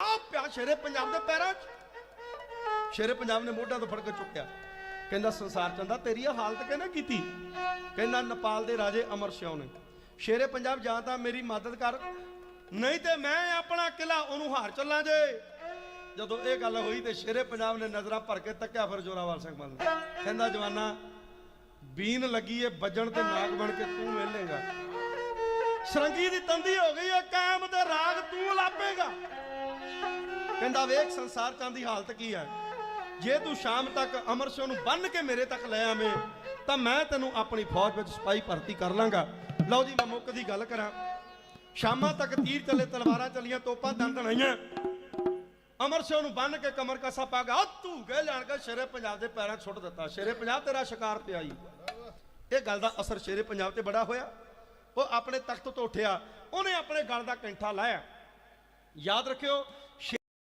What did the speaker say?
ਆ ਪਿਆ ਸ਼ੇਰੇ ਪੰਜਾਬ ਦੇ ਪੈਰਾਂ 'ਚ। ਸ਼ੇਰੇ ਪੰਜਾਬ ਨੇ ਮੋਢਿਆਂ ਤੋਂ ਫੜ ਕੇ ਚੁੱਕਿਆ। ਕਹਿੰਦਾ, ਸੰਸਾਰ ਚੰਦਾ ਤੇਰੀ ਇਹ ਹਾਲਤ ਕਿਹਨੇ ਕੀਤੀ? ਕਹਿੰਦਾ, ਨੇਪਾਲ ਦੇ ਰਾਜੇ ਅਮਰ ਸਿਉ ਨੇ। ਸ਼ੇਰੇ ਪੰਜਾਬ ਜਾਂ ਤਾਂ ਮੇਰੀ ਮਦਦ ਕਰ, ਨਹੀਂ ਤੇ ਮੈਂ ਆਪਣਾ ਕਿਲਾ ਉਹਨੂੰ ਹਾਰ ਚੱਲਾਂ ਜੇ। ਜਦੋਂ ਇਹ ਗੱਲ ਹੋਈ ਤੇ ਸ਼ੇਰੇ ਪੰਜਾਬ ਨੇ ਨਜ਼ਰਾਂ ਭਰ ਕੇ ਤੱਕਿਆ, ਫਿਰ ਜੋਰਾਵਰ ਸਿੰਘ ਮੱਲ ਕਹਿੰਦਾ, ਜਵਾਨਾ, ਬੀਨ ਲੱਗੀ ਏ, ਵੱਜਣ ਤੇ ਨਾਗ ਬਣ ਕੇ ਤੂੰ ਮਿਲੇਗਾ ਸਰੰਗੀ ਦੀ ਤੰਦੀ ਹੋ ਗਈ ਏ, ਕਾਇਮ ਤੇ ਰਾਗ ਤੂੰ ਕਹਿੰਦਾ ਵੇਖ ਸੰਸਾਰ ਚੰਦ ਦੀ ਹਾਲਤ ਕੀ ਹੈ ਜੇ ਤੂੰ ਸ਼ਾਮ ਤੱਕ ਅਮਰ ਨੂੰ ਬੰਨ ਕੇ ਮੇਰੇ ਤੱਕ ਲੈ ਆਵੇਂ, ਤਾਂ ਮੈਂ ਤੈਨੂੰ ਆਪਣੀ ਫੌਜ ਵਿੱਚ ਸਿਪਾਹੀ ਭਰਤੀ ਕਰ ਲਾਂਗਾ। ਲਓ ਜੀ, ਮੈਂ ਮੁੱਕ ਦੀ ਗੱਲ ਕਰਾਂ। ਸ਼ਾਮਾਂ ਤੱਕ ਤੀਰ ਚੱਲੇ, ਤਲਵਾਰਾਂ ਚੱਲੀਆਂ, ਤੋਪਾਂ ਦੰਦਣ ਆਈਆਂ ਅਮਰ ਨੂੰ ਬੰਨ ਕੇ ਕਮਰ ਕਸਾ ਪਾ ਗਿਆ ਤੂੰ ਗਏ ਲੈਣ ਕੇ ਸ਼ੇਰੇ ਪੰਜਾਬ ਦੇ ਪੈਰਾਂ ਛੁੱਟ ਦਿੱਤਾ। ਸ਼ੇਰੇ ਪੰਜਾਬ ਤੇਰਾ ਸ਼ਿਕਾਰ ਤੇ ਆਈ ਇਹ ਗੱਲ ਦਾ ਅਸਰ ਸ਼ੇਰੇ ਪੰਜਾਬ ਤੇ ਬੜਾ ਹੋਇਆ। ਉਹ ਆਪਣੇ ਤਖਤ ਤੋਂ ਉੱਠਿਆ। ਉਹਨੇ ਆਪਣੇ ਗਲ ਦਾ ਕੈਂਠਾ ਲਾਇਆ। ਯਾਦ ਰੱਖਿਓ